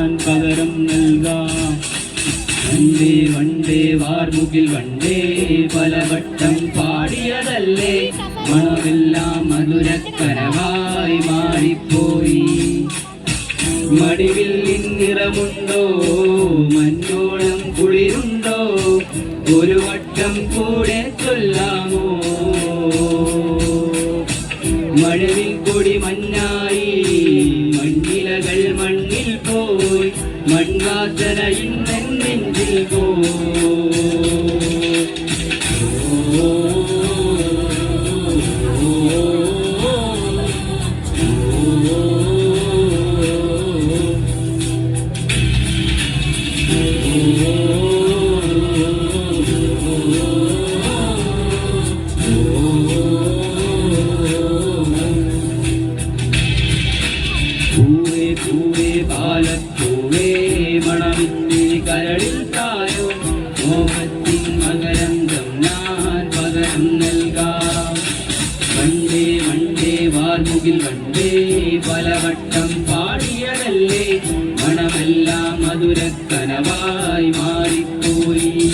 പകരം നൽകാം. വണ്ടേ വണ്ടേ വാർമുകിൽ വണ്ടേ പലവട്ടം പാടിയതല്ലേ. മണമെല്ലാം മധുരക്കരവായി മാറിപ്പോയി. മടിവിൽ നിറമുണ്ടോ? മഞ്ഞോളം കുളിരുണ്ടോ? ഒരു വട്ടം കൂടെ മണ്ണിൽ പോയി മൺവാസന ഇന്നെന്നെങ്കിൽ നെഞ്ചിൽ നൽകാം പാടിയതല്ലേ മണമെല്ലാം മധുരക്കനവായി മാറിപ്പോയി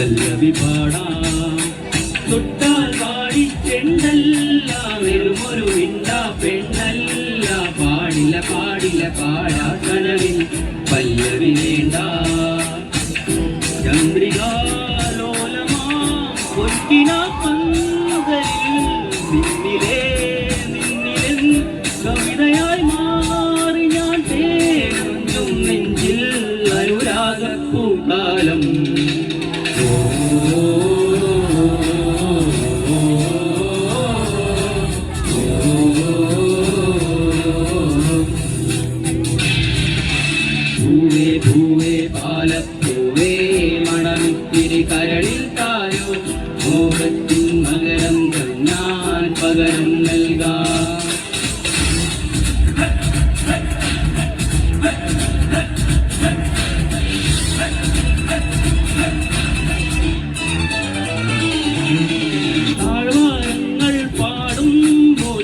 പല്ലവി പാടാം തൊട്ടാൽ പാടി ചെണ്ടല്ല വെറുമൊരു മിണ്ടാ പെണ്ണല്ല. പാടില്ല പാടില്ല പാടാ കനവിൽ പല്ലവി വേണ്ട. ചന്ദ്രികാലോലമാ കൊറ്റിന പന്തലിൽ നിന്നിലേ നിന്നിലൻ കവിതയായി മാറി ഞാൻ തേടുന്നു നെഞ്ചിൽ അനുരാഗപ്പൂക്കാലം പൂവേ മോഹത്തിൻ മകരം കണ്ണാൽ പകരം നൽകാം. താഴ്വാരങ്ങൾ പാടുമ്പോൾ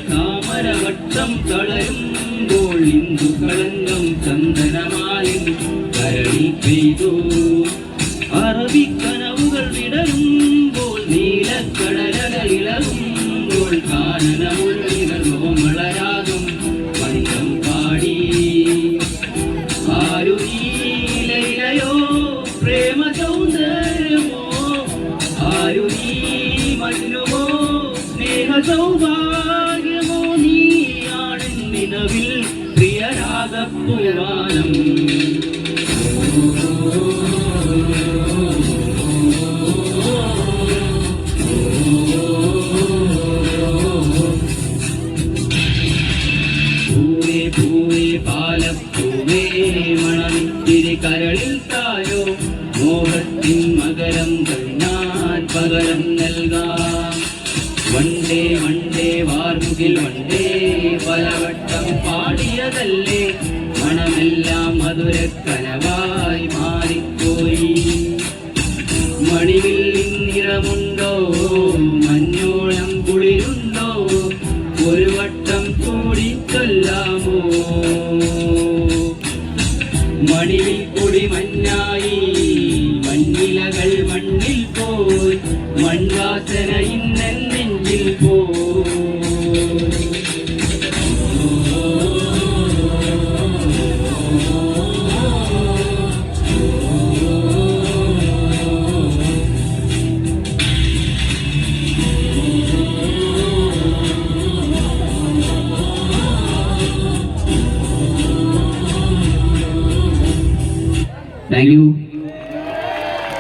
പെയ്തു. അറബിക്കനവുകൾ സൗഭാഗ്യമോ നീയാണ് നിലവിൽ പ്രിയരാഗപ്പുരാണം. പൂവേ പൂവേ പാലപ്പൂവേ മണമിത്തിരി കരളിൽ തായോ മോഹത്തിൻ മകരം കഴിഞ്ഞാൽ പകരം. വണ്ടേ വണ്ടേ വാർമുകിൽ വണ്ടേ പലവട്ടം പാടിയതല്ലേ? മണമെല്ലാം മധുരക്കനവായി മാറിപ്പോയി. മണിവിൽ നിറമുണ്ടോ മഞ്ഞോളം കുളിരുണ്ടോ? ഒരു വട്ടം കൂടി ചൊല്ലാമോ മണിവിൽ കൂടി മഞ്ഞായി മണ്ണിലകൾ മണ്ണിൽ പോയി. മൺവാസന ഇന്നെൻ